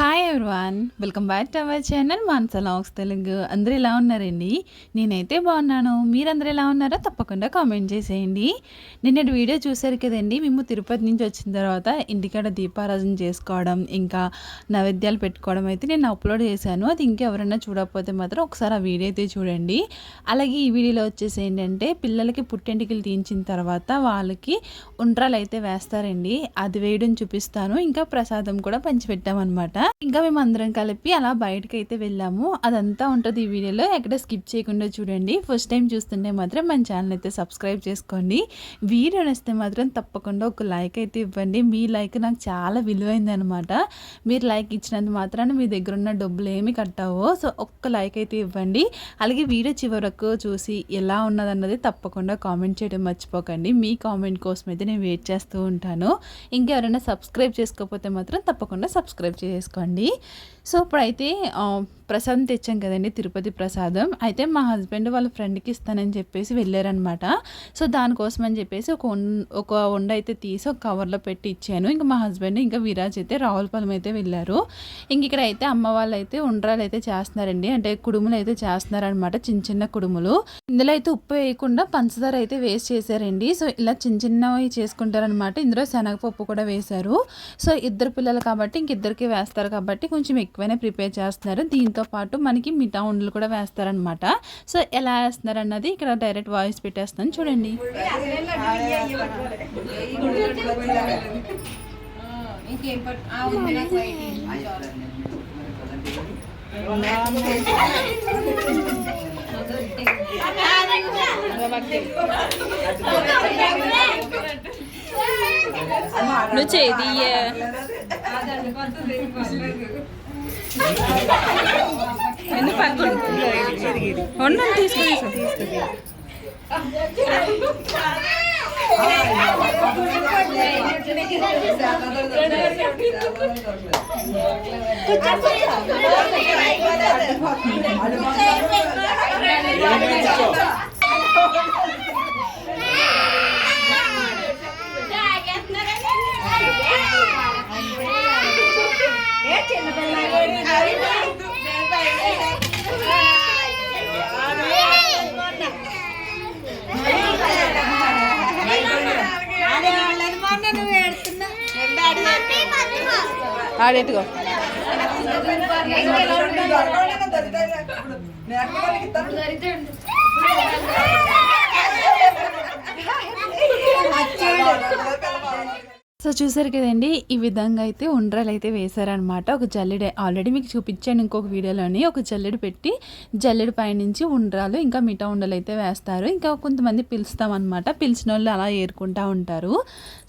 Hi everyone welcome back to our channel Mansa logs Telugu అందరూ ఎలా ఉన్నారండి? నేనైతే బాగున్నాను. మీరందరూ ఎలా ఉన్నారో తప్పకుండా కామెంట్ చేసేయండి. నిన్నటి వీడియో చూశారు కదండి? మేము తిరుపతి నుంచి వచ్చిన తర్వాత ఇంటికాడ దీపారాధన చేసుకోవడం ఇంకా నైవేద్యాలు పెట్టుకోవడం అయితే నేను అప్లోడ్ చేశాను. అది ఇంకెవరైనా చూడకపోతే మాత్రం ఒకసారి ఆ వీడియో అయితే చూడండి. అలాగే ఈ వీడియోలో వచ్చేసి ఏంటంటే పిల్లలకి పుట్టెంటికలు తీయించిన తర్వాత వాళ్ళకి ఉండ్రాలు అయితే వేస్తారండి. అది వేయడం చూపిస్తాను. ఇంకా ప్రసాదం కూడా పంచిపెట్టామన్నమాట. ఇంకా మేము అందరం కలిపి అలా బయటకు అయితే వెళ్ళాము. అదంతా ఉంటుంది ఈ వీడియోలో. ఎక్కడ స్కిప్ చేయకుండా చూడండి. ఫస్ట్ టైం చూస్తుంటే మాత్రం మన ఛానల్ అయితే సబ్స్క్రైబ్ చేసుకోండి. వీడియో నచ్చితే మాత్రం తప్పకుండా ఒక లైక్ అయితే ఇవ్వండి. మీ లైక్ నాకు చాలా విలువైంది అనమాట మీరు లైక్ ఇచ్చినంత మాత్రాన మీ దగ్గర ఉన్న డబ్బులు ఏమి కట్టావో సో ఒక్క లైక్ అయితే ఇవ్వండి. అలాగే వీడియో చివరకు చూసి ఎలా ఉన్నదన్నది తప్పకుండా కామెంట్ చేయడం మర్చిపోకండి. మీ కామెంట్ కోసం అయితే నేను వెయిట్ చేస్తూ ఉంటాను. ఇంకెవరైనా సబ్స్క్రైబ్ చేసుకోకపోతే మాత్రం తప్పకుండా సబ్స్క్రైబ్ చేసుకోండి సో ఇప్పుడైతే ప్రసాదం తెచ్చాం కదండి తిరుపతి ప్రసాదం. అయితే మా హస్బెండ్ వాళ్ళ ఫ్రెండ్కి ఇస్తానని చెప్పేసి వెళ్ళారనమాట. సో దానికోసం అని చెప్పేసి ఒక ఒక వండ అయితే తీసి ఒక కవర్లో పెట్టి ఇచ్చాను. ఇంకా మా హస్బెండ్ ఇంకా విరాజ్ అయితే రావులపాలెం అయితే వెళ్ళారు. ఇంక ఇక్కడ అయితే అమ్మ వాళ్ళు అయితే ఉండ్రాలు అయితే చేస్తున్నారండి. అంటే కుడుములు అయితే చేస్తున్నారనమాట చిన్న చిన్న కుడుములు. ఇందులో అయితే ఉప్పు వేయకుండా పంచదార అయితే వేస్ట్ చేశారండి. సో ఇలా చిన్న చిన్నవి చేసుకుంటారనమాట. ఇందులో శనగపప్పు కూడా వేశారు. సో ఇద్దరు పిల్లలు కాబట్టి ఇంక ఇద్దరికి వేస్తారు కాబట్టి కొంచెం ఎక్కువనే ప్రిపేర్ చేస్తున్నారు. దీంతో పాటు మనకి మిఠా ఉండలు కూడా వేస్తారనమాట సో ఎలా వేస్తున్నారు అన్నది ఇక్కడ డైరెక్ట్ వాయిస్ పెట్టేస్తాను. చూడండి. నువ్వు చేది ఎందుకు పక్కన ఉండండి తీసుకుని ఆడేట్టుకో. సో చూసారు కదండి ఈ విధంగా అయితే ఉండ్రాలు అయితే వేశారనమాట ఒక జల్లెడ ఆల్రెడీ మీకు చూపించాను ఇంకొక వీడియోలోని. ఒక జల్లెడ పెట్టి జల్లెడ పైనుంచి ఉండ్రాలు ఇంకా మిఠా ఉండలు అయితే వేస్తారు. ఇంకా కొంతమంది పిలుస్తామన్నమాట. పిలిచిన వాళ్ళు అలా ఏరుకుంటా ఉంటారు.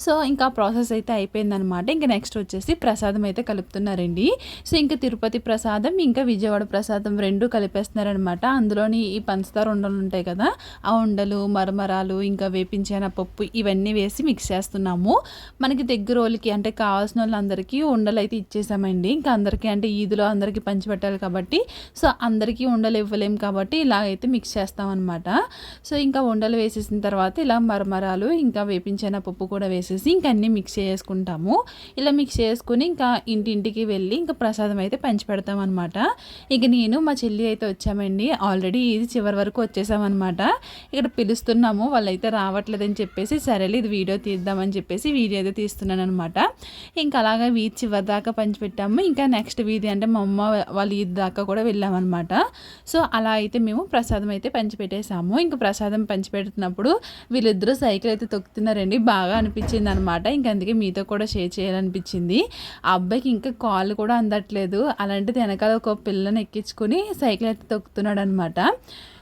సో ఇంకా ప్రాసెస్ అయితే అయిపోయిందనమాట ఇంకా నెక్స్ట్ వచ్చేసి ప్రసాదం అయితే కలుపుతున్నారండి. సో ఇంకా తిరుపతి ప్రసాదం ఇంకా విజయవాడ ప్రసాదం రెండు కలిపేస్తున్నారనమాట అందులోని ఈ పంచదార ఉండలు ఉంటాయి కదా ఆ ఉండలు మరమరాలు ఇంకా వేపించిన పప్పు ఇవన్నీ వేసి మిక్స్ చేస్తున్నాము. మనకి దగ్గర వాళ్ళకి అంటే కావాల్సిన వాళ్ళందరికీ ఉండలు అయితే ఇచ్చేసామండి. ఇంకా అందరికీ అంటే ఈదులో అందరికీ పంచిపెట్టాలి కాబట్టి సో అందరికీ ఉండలు ఇవ్వలేము కాబట్టి ఇలాగైతే మిక్స్ చేస్తామన్నమాట. సో ఇంకా ఉండలు వేసేసిన తర్వాత ఇలా మరమరాలు ఇంకా వేపించిన పప్పు కూడా వేసేసి ఇంకా అన్నీ మిక్స్ చేసుకుంటాము. ఇలా మిక్స్ చేసుకుని ఇంకా ఇంటింటికి వెళ్ళి ఇంకా ప్రసాదం అయితే పంచిపెడతాం అనమాట ఇక నేను మా చెల్లి అయితే వచ్చామండి. ఆల్రెడీ ఇది చివరి వరకు వచ్చేసామన్నమాట. ఇక్కడ పిలుస్తున్నాము వాళ్ళైతే రావట్లేదని చెప్పేసి సరేలే ఇది వీడియో తీద్దామని చెప్పేసి వీడియో అయితే తీస్తున్నాను అనమాట ఇంకా అలాగా వీధి చివరి దాకా పంచిపెట్టాము. ఇంకా నెక్స్ట్ వీధి అంటే మా అమ్మ వాళ్ళ ఈద్ దాకా కూడా వెళ్ళామన్నమాట. సో అలా అయితే మేము ప్రసాదం అయితే పంచిపెట్టేసాము ఇంకా ప్రసాదం పంచిపెడుతున్నప్పుడు వీళ్ళిద్దరూ సైకిల్ అయితే తొక్కుతున్నారండి. బాగా అనిపించింది అనమాట ఇంకా అందుకే మీతో కూడా షేర్ చేయాలనిపించింది. ఆ అబ్బాయికి ఇంకా కాళ్ళు కూడా అందట్లేదు. అలాంటిది వెనకాల ఒక పిల్లని ఎక్కించుకొని సైకిల్ అయితే తొక్కుతున్నాడు అనమాట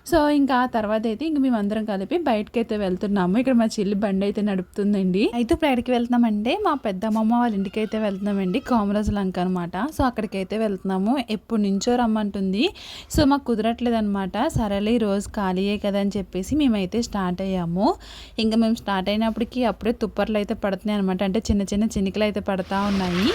సో ఇంకా ఆ తర్వాత అయితే ఇంక మేము అందరం కలిపి బయటకి అయితే వెళ్తున్నాము. ఇక్కడ మా చెల్లి బండి అయితే నడుపుతుందండి. అయితే ఇప్పుడు ఎక్కడికి వెళ్తున్నామంటే మా పెద్దమ్మమ్మ వాళ్ళ ఇంటికి అయితే వెళ్తున్నామండి. కామరాజు లంక అనమాట సో అక్కడికి అయితే వెళ్తున్నాము. ఎప్పుడు నుంచో రమ్మంటుంది. సో మాకు కుదరట్లేదు అనమాట సరేలే ఈ రోజు ఖాళీయే కదా అని చెప్పేసి మేమైతే స్టార్ట్ అయ్యాము. ఇంకా మేము స్టార్ట్ అయినప్పటికీ అప్పుడే తుప్పర్లు అయితే పడుతున్నాయి అనమాట అంటే చిన్న చిన్న చినికలు అయితే పడతా ఉన్నాయి.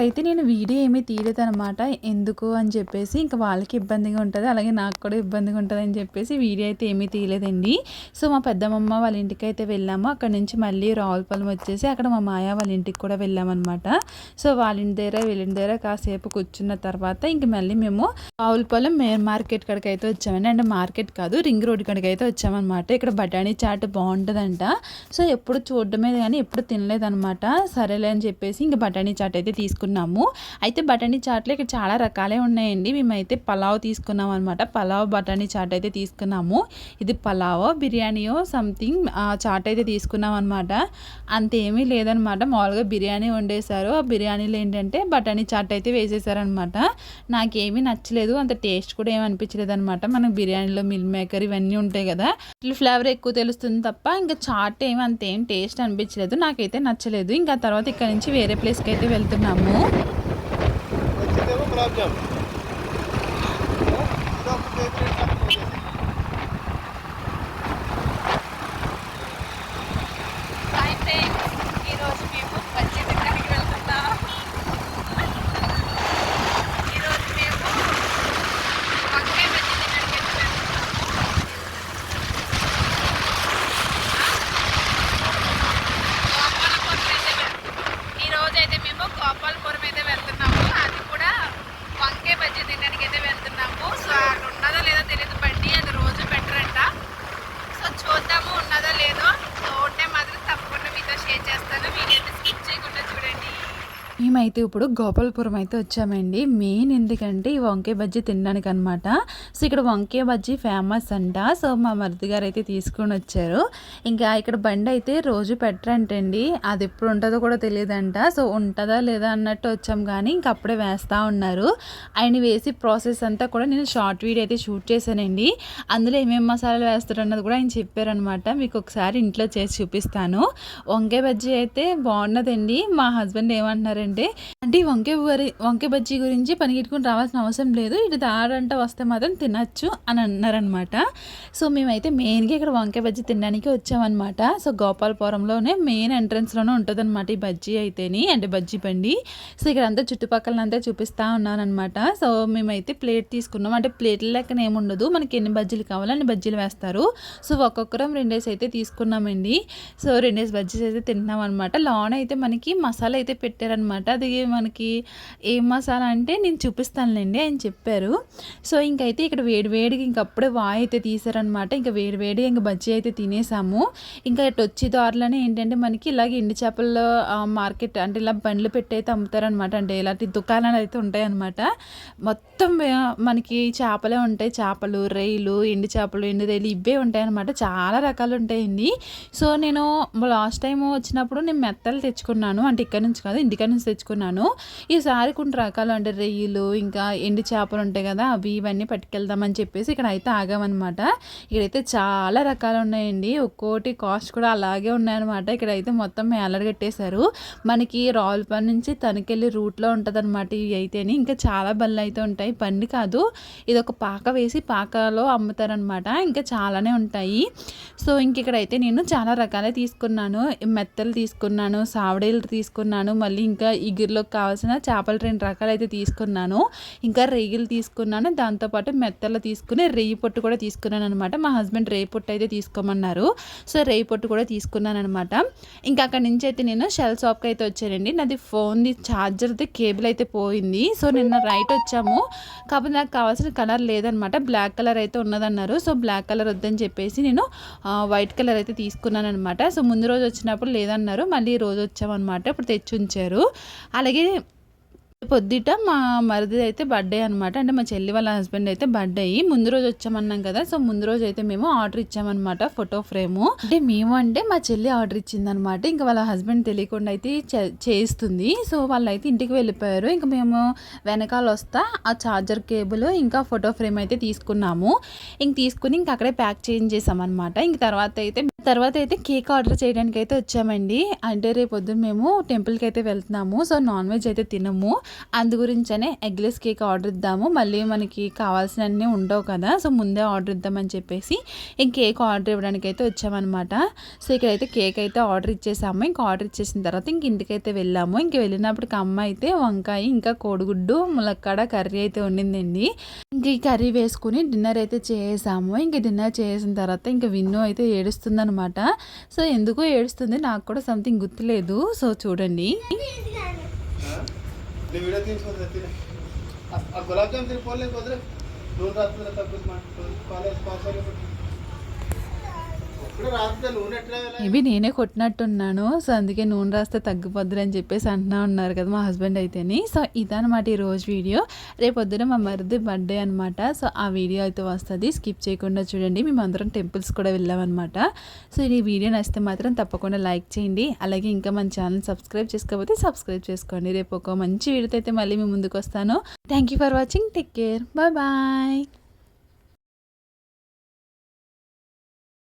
అక్కడైతే నేను వీడియో ఏమీ తీయలేదు అనమాట ఎందుకు అని చెప్పేసి ఇంకా వాళ్ళకి ఇబ్బందిగా ఉంటుంది. అలాగే నాకు కూడా ఇబ్బందిగా ఉంటుంది అని చెప్పేసి వీడియో అయితే ఏమీ తీయలేదండి. సో మా పెద్దమ్మమ్మ వాళ్ళ ఇంటికి అయితే వెళ్ళాము. అక్కడ నుంచి మళ్ళీ రావులపాలెం వచ్చేసి అక్కడ మా మాయ వాళ్ళ ఇంటికి కూడా వెళ్ళామన్నమాట. సో వాళ్ళ ఇంటి దగ్గర వీళ్ళ దగ్గర కాసేపు కూర్చున్న తర్వాత ఇంక మళ్ళీ మేము రావులపాలెం మేర్ మార్కెట్ కాడికి అయితే వచ్చామండి. అంటే మార్కెట్ కాదు రింగ్ రోడ్ కాడికి అయితే వచ్చామన్నమాట. ఇక్కడ బఠానీ చాట్ బాగుంటుందంట. సో ఎప్పుడు చూడడమే కానీ ఎప్పుడు తినలేదన్నమాట. సరేలే అని చెప్పేసి ఇంక బఠానీ చాట్ అయితే తీసుకున్నాము. అయితే బఠానీ చాట్లో ఇక్కడ చాలా రకాలే ఉన్నాయండి. మేమైతే పలావ్ తీసుకున్నాం అనమాట పలావ్ బఠానీ చాట్ అయితే తీసుకున్నాము. ఇది పలావో బిర్యానీయో సంథింగ్ చాట్ అయితే తీసుకున్నాం అనమాట అంతేమీ లేదనమాట మామూలుగా బిర్యానీ వండేశారు. ఆ బిర్యానీలో ఏంటంటే బఠానీ చాట్ అయితే వేసేసారనమాట నాకేమీ నచ్చలేదు. అంత టేస్ట్ కూడా ఏమి అనిపించలేదు అనమాట మనకు బిర్యానీలో మిల్ మేకర్ ఇవన్నీ ఉంటాయి కదా. ఇట్లా ఫ్లేవర్ ఎక్కువ తెలుస్తుంది తప్ప ఇంకా చాట్ ఏమి అంత ఏం టేస్ట్ అనిపించలేదు. నాకైతే నచ్చలేదు. ఇంకా తర్వాత ఇక్కడ నుంచి వేరే ప్లేస్కి అయితే వెళ్తున్నాము. Açık ama bırakacağım. Biraz bu devre మేమైతే ఇప్పుడు గోపాలపురం అయితే వచ్చామండి. మెయిన్ ఎందుకంటే ఈ వంకాయ బజ్జీ తినడానికి అనమాట సో ఇక్కడ వంకాయ బజ్జీ ఫేమస్ అంట. సో మా మరిది గారు అయితే తీసుకొని వచ్చారు. ఇంకా ఇక్కడ బండి అయితే రోజు పెట్టరంటండి. అది ఎప్పుడు ఉంటుందో కూడా తెలియదంట. సో ఉంటుందా లేదా అన్నట్టు వచ్చాం కానీ ఇంక అప్పుడే వేస్తూ ఉన్నారు. ఆయన వేసి ప్రాసెస్ అంతా కూడా నేను షార్ట్ వీడియో అయితే షూట్ చేశానండి. అందులో ఏమేమి మసాలాలు వేస్తారు అన్నది కూడా ఆయన చెప్పారనమాట. మీకు ఒకసారి ఇంట్లో చేసి చూపిస్తాను. వంకాయ బజ్జీ అయితే బాగున్నదండి. మా హస్బెండ్ ఏమంటున్నారండి అంటే అంటే వంకాయ వరి వంకాయ బజ్జీ గురించి పనికిట్టుకుని రావాల్సిన అవసరం లేదు. ఇటు దారంట వస్తే మాత్రం తినచ్చు అని అన్నారనమాట సో మేమైతే మెయిన్గా ఇక్కడ వంకాయ బజ్జీ తినడానికి వచ్చామన్నమాట. సో గోపాలపురంలోనే మెయిన్ ఎంట్రన్స్లోనే ఉంటుంది అనమాట ఈ బజ్జీ అయితేని అంటే బజ్జీ బండి సో ఇక్కడ అంతా చుట్టుపక్కల అంతా చూపిస్తూ ఉన్నానమాట సో మేమైతే ప్లేట్ తీసుకున్నాం. అంటే ప్లేట్ల లెక్కన ఏముండదు మనకి ఎన్ని బజ్జీలు కావాలో అన్ని బజ్జీలు వేస్తారు. సో ఒక్కొక్కరం రెండేసి అయితే తీసుకున్నామండి. సో రెండేసి బజ్జీస్ అయితే తిన్నాం అనమాట లోన అయితే మనకి మసాలా అయితే పెట్టారనమాట అది మనకి ఏం మసాలా అంటే నేను చూపిస్తానులేండి ఆయన చెప్పారు. సో ఇంకైతే ఇక్కడ వేడివేడిగా ఇంక అప్పుడే వాయి అయితే తీసారనమాట. ఇంకా వేడివేడి ఇంకా బజ్జీ అయితే తినేసాము. ఇంకా ఇటు వచ్చి దారిలోనే ఏంటంటే మనకి ఇలాగ ఎండి చేపల్లో మార్కెట్ అంటే ఇలా బండ్లు పెట్టి అయితే అమ్ముతారనమాట. అంటే ఇలాంటి దుకాణాలు అయితే ఉంటాయన్నమాట మొత్తం మనకి చేపలే ఉంటాయి. చేపలు రొయ్యలు ఎండి చేపలు ఎండి రైలు ఇవే ఉంటాయన్నమాట చాలా రకాలు ఉంటాయండి. సో నేను లాస్ట్ టైం వచ్చినప్పుడు నేను మెత్తలు తెచ్చుకున్నాను. అంటే ఇక్కడ నుంచి కాదు ఇంటికాడ నుంచి తెచ్చుకున్నాను. ఈసారి కొన్ని రకాలు అంటే రొయ్యలు ఇంకా ఎండి చేపలు ఉంటాయి కదా అవి ఇవన్నీ పట్టుకెళ్దామని చెప్పేసి ఇక్కడ అయితే ఆగామన్నమాట. ఇక్కడైతే చాలా రకాలు ఉన్నాయండి. ఒక్కోటి కాస్ట్ కూడా అలాగే ఉన్నాయన్నమాట. ఇక్కడైతే మొత్తం మేలడ కట్టేశారు. మనకి రావులపల్లి నుంచి తనకెళ్ళి రూట్లో ఉంటుంది అనమాట ఇవి అయితేని. ఇంకా చాలా బళ్ళు అయితే ఉంటాయి. బండి కాదు ఇది ఒక పాక వేసి పాకలో అమ్ముతారనమాట ఇంకా చాలానే ఉంటాయి. సో ఇంక ఇక్కడైతే నేను చాలా రకాలే తీసుకున్నాను. మెత్తలు తీసుకున్నాను సావడీలు తీసుకున్నాను. మళ్ళీ ఇంకా ఇగిర్లోకి కావాల్సిన చేపలు రెండు రకాలు అయితే తీసుకున్నాను. ఇంకా రేగిలు తీసుకున్నాను. దాంతోపాటు మెత్తలు తీసుకుని రెయ్యి పొట్టు కూడా తీసుకున్నాను అనమాట మా హస్బెండ్ రేయి పొట్టు అయితే తీసుకోమన్నారు. సో రేయి పొట్టు కూడా తీసుకున్నాను అనమాట ఇంకా అక్కడ నుంచి అయితే నేను షెల్ షాప్కి అయితే వచ్చానండి. నాది ఫోన్ది ఛార్జర్ది కేబుల్ అయితే పోయింది. సో నిన్న రైట్ వచ్చాము. కాకపోతే నాకు కావాల్సిన కలర్ లేదనమాట బ్లాక్ కలర్ అయితే ఉన్నదన్నారు. సో బ్లాక్ కలర్ వద్దని చెప్పేసి నేను వైట్ కలర్ అయితే తీసుకున్నాను అనమాట సో ముందు రోజు వచ్చినప్పుడు లేదన్నారు. మళ్ళీ రోజు వచ్చామన్నమాట. ఇప్పుడు తెచ్చి ఉంచారు. అలాగే పొద్దుట మా మరిది అయితే బర్త్డే అనమాట అంటే మా చెల్లి వాళ్ళ హస్బెండ్ అయితే బర్త్డే అయ్యి ముందు రోజు వచ్చామన్నాం కదా. సో ముందు రోజు అయితే మేము ఆర్డర్ ఇచ్చామన్నమాట ఫోటో ఫ్రేము అంటే మేము అంటే మా చెల్లి ఆర్డర్ ఇచ్చిందనమాట ఇంకా వాళ్ళ హస్బెండ్ తెలియకుండా అయితే చే- చేస్తుంది. సో వాళ్ళు అయితే ఇంటికి వెళ్ళిపోయారు. ఇంకా మేము వెనకాల వస్తా ఆ చార్జర్ కేబుల్ ఇంకా ఫోటో ఫ్రేమ్ అయితే తీసుకున్నాము. ఇంక తీసుకుని ఇంక అక్కడే ప్యాక్ చేంజ్ చేసామన్నమాట. ఇంక తర్వాత అయితే తర్వాత అయితే కేక్ ఆర్డర్ చేయడానికి అయితే వచ్చామండి. అంటే రేపు పొద్దున్న మేము టెంపుల్కి అయితే వెళ్తున్నాము. సో నాన్ వెజ్ అయితే తినము. అందు గురించనే ఎగ్లెస్ కేక్ ఆర్డర్ ఇద్దాము. మళ్ళీ మనకి కావాల్సినవన్నీ ఉండవు కదా సో ముందే ఆర్డర్ ఇద్దామని చెప్పేసి ఇంక కేక్ ఆర్డర్ ఇవ్వడానికి అయితే వచ్చామన్నమాట. సో ఇక్కడైతే కేక్ అయితే ఆర్డర్ ఇచ్చేసాము. ఇంకా ఆర్డర్ ఇచ్చేసిన తర్వాత ఇంక ఇంటికైతే వెళ్ళాము. ఇంక వెళ్ళినప్పటికి అమ్మ అయితే వంకాయ ఇంకా కోడిగుడ్డు ములక్కాడ కర్రీ అయితే ఉండిందండి ఇంక ఈ కర్రీ వేసుకుని డిన్నర్ అయితే చేసాము. ఇంక డిన్నర్ చేసిన తర్వాత ఇంక విన్ను అయితే ఏడుస్తుంది అనమాట సో ఎందుకో ఏడుస్తుంది? నాకు కూడా సంథింగ్ గుర్తులేదు. సో చూడండి. ನೀವು ವಿಡಿಯೋ ತಿನ್ಸ್ಕೊತಿರ್ತೀರಿ ಆ ಗುಲಾಬ್ ಜಾಮ್ ತಿನ್ಕೊಳ್ಳಿಕ್ಕೆ ಹೋದ್ರೆ ನೂರ ಹತ್ತು ತಪ್ಪಿಸ್ ಮಾಡಿ ಕಾಲೇಜ್ ಪಾಸ್ ಆಗಿಬಿಟ್ಟು మేబీ నేనే కొట్టినట్టున్నాను. సో అందుకే నూనె రాస్తే తగ్గిపోద్దురు అని చెప్పేసి అంటున్నా ఉన్నారు కదా మా హస్బెండ్ అయితేని. సో ఇదనమాట ఈ రోజు వీడియో. రేపు పొద్దున మా మరిది బర్త్డే అనమాట సో ఆ వీడియో అయితే వస్తుంది. స్కిప్ చేయకుండా చూడండి. మేము అందరం టెంపుల్స్ కూడా వెళ్ళామన్నమాట. సో ఈ వీడియో నచ్చితే మాత్రం తప్పకుండా లైక్ చేయండి. అలాగే ఇంకా మన ఛానల్ సబ్స్క్రైబ్ చేసుకోకపోతే సబ్స్క్రైబ్ చేసుకోండి. రేపు ఒక మంచి వీడియోతో అయితే మళ్ళీ మీ ముందుకు వస్తాను. Thank you for watching take care bye bye